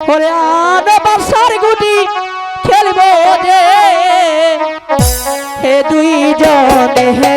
ওরে আদে বাসার গুটি খেলব যে। হে দুই জন হে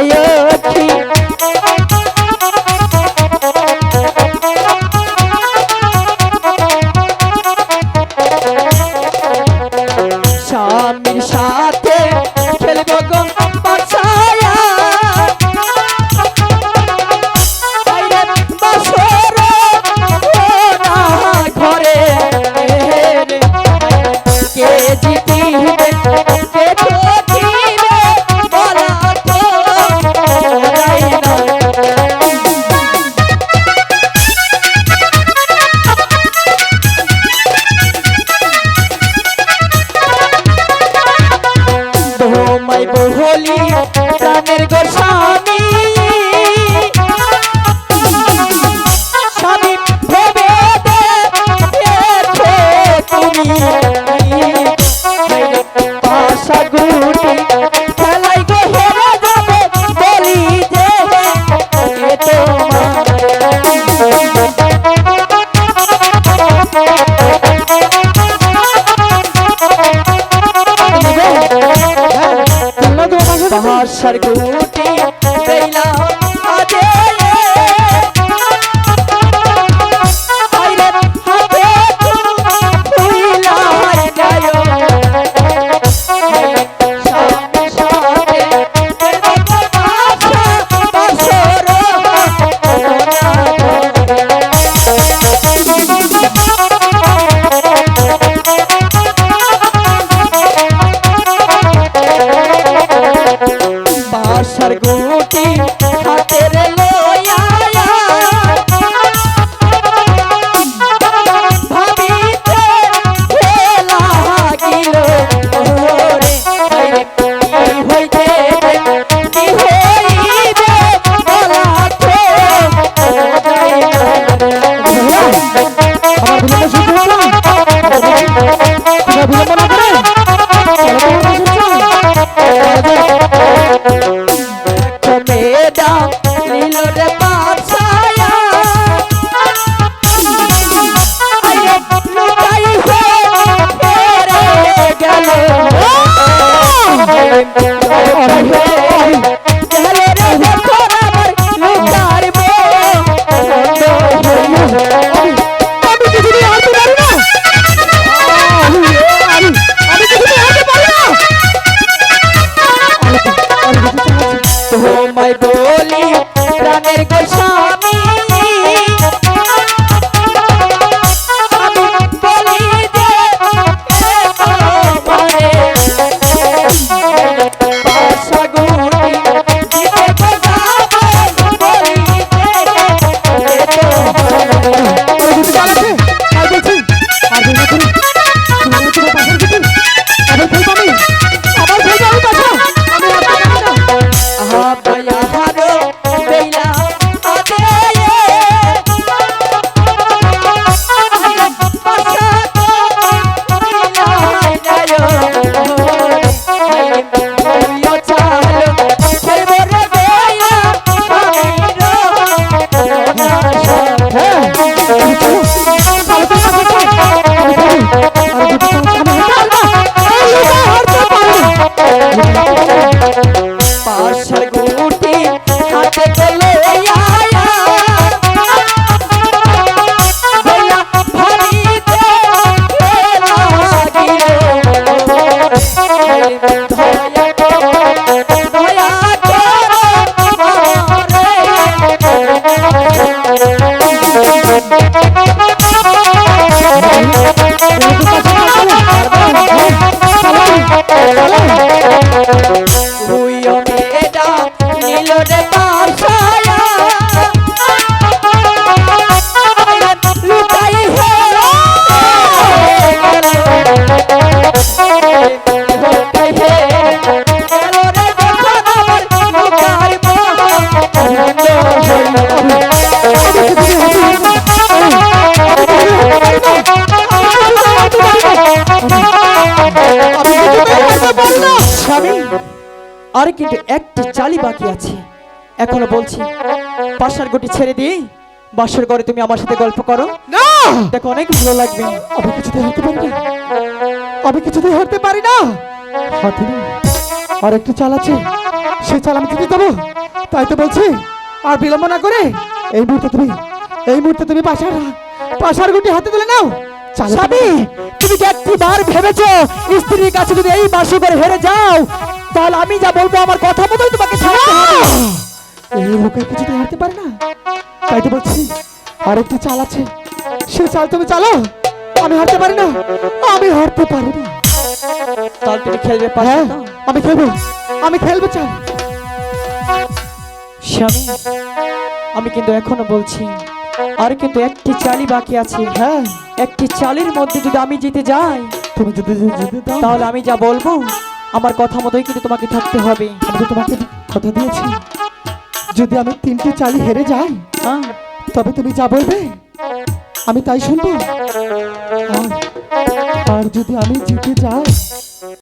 প্রাণের গোস্বামী। বর্ষার গুণ আমায় বলি প্রাণের গোসা আর কিন্তু একটি চালি বাকি আছে। এখনও বলছি পাশার গুটি ছেড়ে দিয়ে বাসার ঘরে তুমি আমার সাথে গল্প করো। না! দেখো অনেক ভালো লাগবে। আমি কিছুতে হারতে পারি না। আমি কিছুতে হারতে পারি না। হাতে আর একটু চাল আছে। সে চাল আমি দিতে দেবো। তাই তো বলছি আর বিলম্ব না করে এই মুহূর্তে তুমি এই মুহূর্তে তুমি পাশার পাশার গুটি হাতে তুলে নাও। স্বামী তুমি কি একটি বার ভেবেছো স্ত্রীর কাছে যদি এই বাসু করে হেরে যাও তাহলে আমি যা বলব আমার কথা মতোই তোমাকে ছাড়তে হবে। এই লোকের কিছুতেই হারতে পারে না। তাই তো বলছি আর একটু চাল আছে। সে চাল তুমি চালো? আমি হারতে পারি না। আমি হারতে পারি না। তাহলে তুমি খেলবে হ্যাঁ আমি খেলব। আমি খেলব চাল। স্বামী আমি কিন্তু এখনও বলছি আর কিন্তু একটি চালই বাকি আছে। হ্যাঁ। একটি চালের মধ্যে যদি আমি জিতে যাই তুমি যদি তাহলে আমি যা বলব আমার কথা মতোই কিন্তু তোমাকে থাকতে হবে। আমি তো তোমাকে কথা দিয়েছি। যদি আমি তিনটে চালি হেরে যাই তবে তুমি যা বলবে? আমি তাই শুনব? আর যদি আমি জিতে যাই